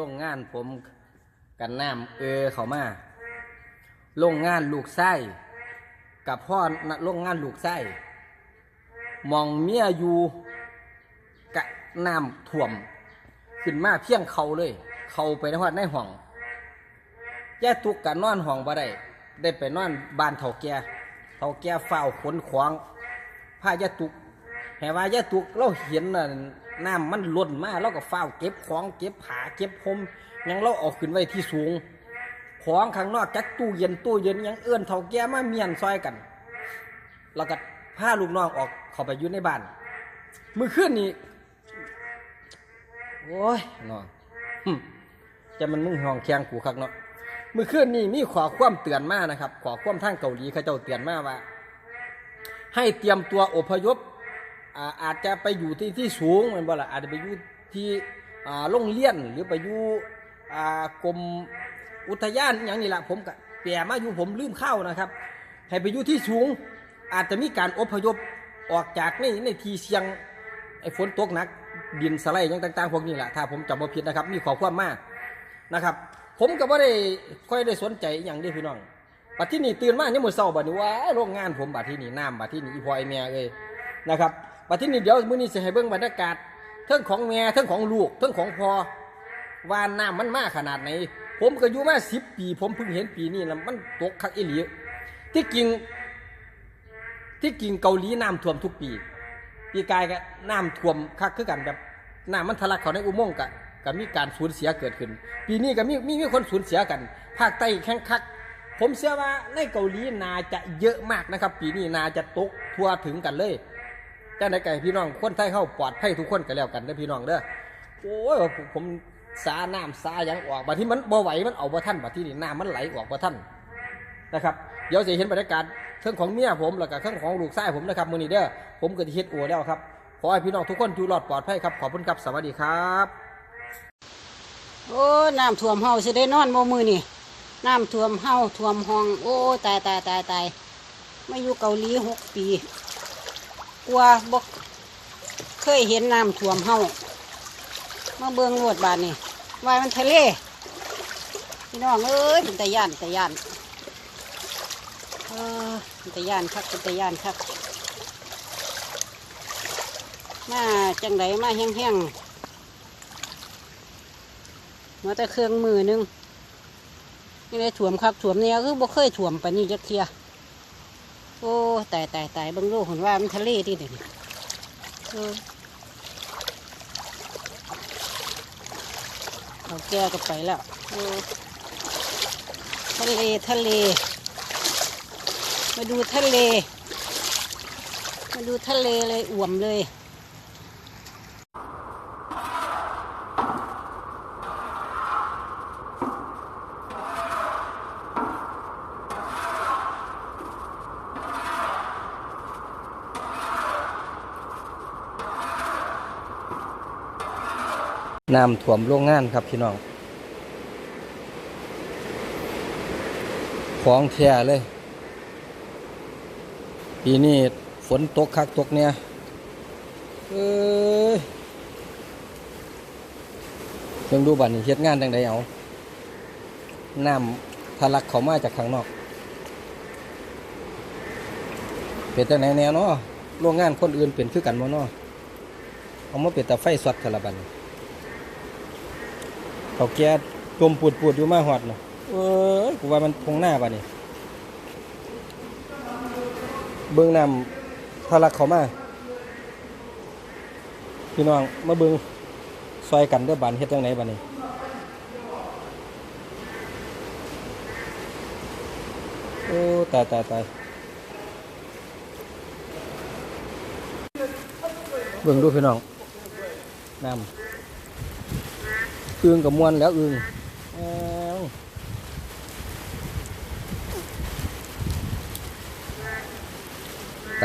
โรงงานผมกันน้ำเออเขามาโรงงานลูกไส้กับพ่อณโรงงานลูกไส้มองเมียอยู่กะน้ำท่วม ขึ้นมาเพียงเขาเลย เขาไปในวัดในห้องแย่าตุกกันนอนห้องบ่ได้ได้ไปนอนบ้านเฒ่าแก่เฒ่าแก่เฝ้าขนขวางพาแย่ตุก แห่ว่าย่าตุกเราเห็นน่ะน้ำมันล้นมาเราก็เฝ้าเก็บของเก็บผาเก็บพรมยังเราเอาขึ้นไว้ที่สูง ของข้างนอกจักตู้เย็นตู้เย็นยังเอื้อนเฒ่าแก่มาเมียนซอยกัน แล้วก็พาลูกน้องออกเข้าไปอยู่ในบ้านมื้อคืนนี้โอ้ยนาะหึจะมันมึงห้องแข่งกูคักเนาะมื่อคืนนี้มีขอความเตือนมานะครับ ขอความทางเกาหลีเขาเจ้าเตือนมาว่า ให้เตรียมตัวอพยพ อาจจะไปอยู่ที่ที่สูงมันบ่ล่ะอาจจะไปอยู่ที่อ่าโรงเรียนหรือไปอยู่กรมอุทยานอย่างนี้ละผมกแปลมาอยู่ผมลืมเข้านะครับ ให้ไปอยู่ที่สูง อาจจะมีการอพยพออกจากในในที่เสียงไอ้ฝนตกหนักดินสไลด์ยังต่าง ๆ พวกนี้แหละถ้าผมจำบ่ผิดนะครับ มีขอความมากนะครับ ผมก็บ่ได้ค่อยได้สนใจอย่างเดีพี่น้องบัดที่นี่ตื่นมาเนี่ยมมื้อเช้าบัดนี้ว่าโรงงานผมบัดที่นี่น้ำบัดที่นี่อีพอไอแม่เอ้ยนะครับ บัดที่นี่เดี๋ยวมื้อนี้สิให้เบิ่งบรรยากาศเทั้งของแม่เทั้งของลูกเทั้งของพ่อว่าน้ำมันมากขนาดไหน ผมก็อยู่มา10ปี ผมเพิ่งเห็นปีนี้แล้วมันตกคักอีหลีที่จริงที่จริงเกาหลีน้ำท่วมทุกปี ปีกายก็น้ำท่วมคักคือกันแบบน้ำมันทะลักเข้าในอุโมงค์กะก็มีการสูญเสียเกิดขึ้น ปีนี้ก็มีมีมีคนสูญเสียกัน ภาคใต้แข่งคัก ผมเชื่อว่าในเกาหลีนาจะเยอะมากนะครับ ปีนี้นาจะตกทั่วถึงกันเลย จ้าในไก่พี่น้องคนไทยเข้าปลอดภัยทุกคนกันแล้วกันเด้อพี่น้องเด้อโอ้ยผมสาน้ำสาหยังออกบัดที่มันบ่ไหวมันเอาบ่ทันบัดที่นี่น้ำมันไหลออกบ่ทันนะครับเดี๋ยวจะเห็นบรรยากาศเครื่องของเมียผมแล้วก็เครื่องของลูกชายผมนะครับมือนี้เด้อผมก็จะเฮ็ดอัวแล้วครับขอให้พี่น้องทุกคนอยู่รอดปลอดภัยครับขอบคุณครับสวัสดีครับโอ้น้ำท่วมเฮาสิได้นอนบ่มือนี่น้ำท่วมเฮาท่วมห้อง โอ้ตายตายตายตายมาอยู่เกาหลีหกปี กลัวบ่เคยเห็นน้ำท่วมเฮามาเบิ่งโลดบาดนี่วายมันทะเลพี่น้องเอ้ยเป็นตะย่านตะย่านเออเป็นตะย่านคักเป็นตะย่านคักมาจังไดมาแห้งๆมาแต่เครื่องมือหนึงนี่ได้ถ่วมคักถ่วมเนี่ยคือบ่เคยถ่วมปานนี้จักเทีย โอ้ตายตายตายเบางโลกเห็นว่ามันทะเลที่เด่นเออเขาแก้ก็ไปแล้วเออทะเลทะเล มาดูทะเล มาดูทะเลเลยอ่วมเลย น้ำท่วมโรงงานครับพี่น้อง ของแท้เลย ปีนี้ฝนตกคักตกเนี่ยเอ้ยเพิ่งดูบัตรเฮ็ดงานจังใดเอา น้ำทะลักเข้ามาจากข้างนอก เป็นจังไหนแนวเนาะโรงงานคนอื่นเป็นคือกันบ่เนาะเอามาเป็นแต่ไฟสดทะละบัดน เขาแก่จมปวดปวดอยู่มาหอดเนาะเอ้ยกูว่ามันคงหน้าป่ะนี่เบิ้งน้ำทะลักเขามาพี่น้องมาเบิ้งซอยกันเด้อบานเฮ็ดจังไหนบ้านี้โอ้ตายตายตายเบิ้งดูพี่น้องน้ำ อึงกับมวนแล้วอึงแอ้วต